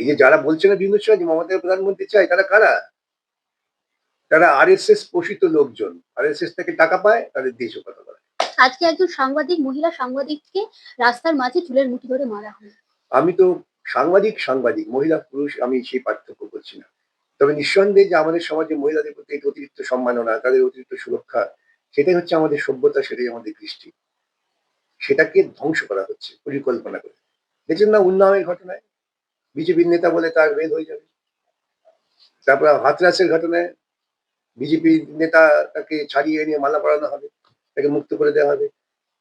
এই যে যারা বলছে না বিভিন্ন সময় যে মমতা প্রধানমন্ত্রী চাই তারা কারা? তারা আর এস এস পোষিত লোকজন। আর এস এস থেকে টাকা পায় তাদের দেশ কথা বলে। আজকে একজন সাংবাদিক মহিলা সাংবাদিককে রাস্তার মাঝে চুলের মুঠি ধরে মারা হলো আমি তো সাংবাদিক সাংবাদিক মহিলা পুরুষ আমি সেই পার্থক্য করছি না। তবে নিঃসন্দেহে যে আমাদের সমাজে মহিলাদের প্রতি অতিরিক্ত সম্মাননা তাদের অতিরিক্ত সুরক্ষা সেটাই হচ্ছে আমাদের সভ্যতা সেটাই আমাদের কৃষ্টি। সেটাকে ধ্বংস করা হচ্ছে পরিকল্পনা করে। দেখছেন না উন্নয়নের ঘটনায়? বিজেপির নেতা বলে তার রেল হয়ে যাবে। তারপর হাতরাসের ঘটনায় বিজেপি নেতা তাকে ছাড়িয়ে নিয়ে মালা পরানো হবে, তাকে মুক্ত করে দেওয়া হবে।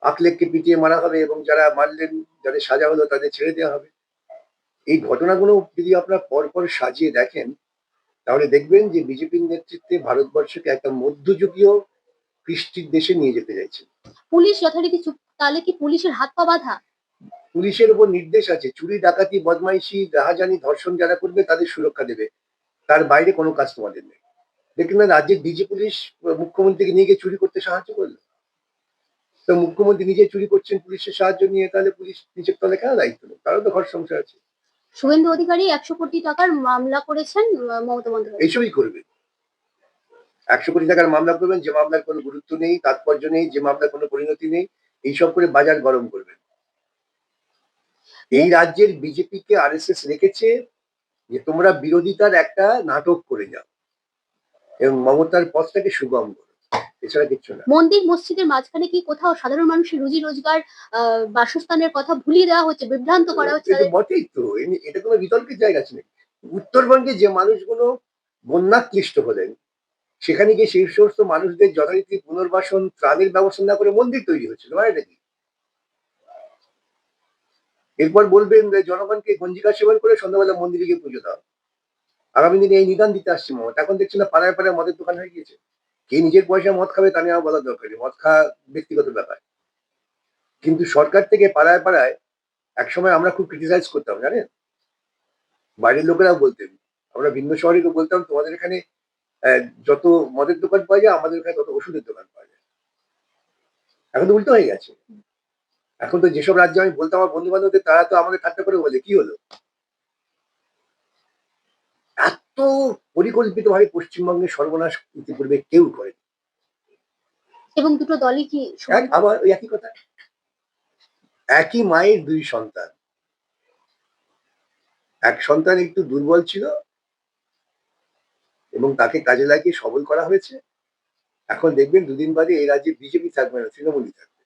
আকলেককে পিটিয়ে মারা হবে এবং যারা মারলেন, যাদের সাজা হলো তাদের ছেড়ে দেওয়া হবে। এই ঘটনাগুলো যদি আপনারা পরপর সাজিয়ে দেখেন, তাহলে দেখবেন যে বিজেপির নেতৃত্বে ভারতবর্ষকে একটা মধ্যযুগীয় কৃষ্টির দেশে নিয়ে যেতে চাইছে। পুলিশ যথারীতি চুপ, তাহলে কি পুলিশের হাত পা বাঁধা? পুলিশের উপর নির্দেশ আছে চুরি ডাকাতি বদমাইশি রাহাজানি ধর্ষণ যারা করবে তাদের সুরক্ষা দেবে। তার বাইরে কোনো কাজ তোমাদের নেই। দেখলেন না রাজ্যের ডিজি পুলিশ মুখ্যমন্ত্রীকে নিয়ে গিয়ে চুরি করতে সাহায্য করল? তো মুখ্যমন্ত্রী নিজে চুরি করছেন পুলিশের সাহায্য নিয়ে তাহলে পুলিশ নিচের তলে কেন দায়িত্ব নেই? তারও তো ঘর সংসার আছে। শুভেন্দু অধিকারী একশো কোটি টাকার মামলা করেছেন মমতা বন্দ্যোপাধ্যায়। এইসবই করবে। একশো কোটি টাকার মামলা করবেন যে মামলার কোনো গুরুত্ব নেই তাৎপর্য নেই যে মামলার কোনো পরিণতি নেই এইসব করে বাজার গরম করবেন এই রাজ্যের বিজেপিকে আর রেখেছে যে তোমরা বিরোধিতার একটা নাটক করে যাও। এবং মমতার পথটাকে সুগম করো। এছাড়া কিচ্ছু না। মন্দির মসজিদের মাঝখানে কি কোথাও সাধারণ মানুষের রুজি রোজগার বাসস্থানের কথা ভুলিয়ে দেওয়া হচ্ছে বিভ্রান্ত করা হচ্ছে? এটা বটেই তো। এটা কোনো বিতর্কের জায়গা নাকি? উত্তরবঙ্গে যে মানুষগুলো বন্যাক্লিষ্ট হলেন সেখানে গিয়ে সেই সমস্ত মানুষদের যথারীতি পুনর্বাসন ত্রাণের ব্যবস্থা না করে মন্দির তৈরি হচ্ছিল মানে নাকি এরপর বলবেন যে জনগণকে গঞ্জিকা সেবন করে সন্ধ্যাবেলা মন্দিরে গিয়ে পুজো দাও। আগামী দিনে এই নিদান দিতে আসছে মমতা। এখন দেখছি না পাড়ায় পাড়ায় মদের দোকান হয়ে গিয়েছে। কে নিজের পয়সা মদ খাবে তা নিয়ে আমার বলার দরকার নেই মদ খাওয়া ব্যক্তিগত ব্যাপার। কিন্তু সরকার থেকে পাড়ায় পাড়ায় একসময় আমরা খুব ক্রিটিসাইজ করতাম, জানেন? বাইরের লোকেরাও বলতেন। আমরা ভিন্ন শহরে বলতাম, তোমাদের এখানে যত মদের দোকান পাওয়া যায়, আমাদের এখানে তত ওষুধের দোকান পাওয়া যায়। এখন তো উল্টো হয়ে গেছে। এখন তো যেসব রাজ্যে আমি বলতাম আমার বন্ধু বান্ধবদের তারা তো আমাদের ঠাট্টা করে বলে কি হলো? এত পরিকল্পিত ভাবে পশ্চিমবঙ্গে সর্বনাশ ইতিপূর্বে কেউ করে এবং দুটো দলই কি আবার ওই একই কথা? একই মায়ের দুই সন্তান। এক সন্তান একটু দুর্বল ছিল এবং তাকে কাজে লাগিয়ে সবল করা হয়েছে। এখন দেখবেন দুদিন বাদে এই রাজ্যে বিজেপি থাকবে না তৃণমূলই থাকবে।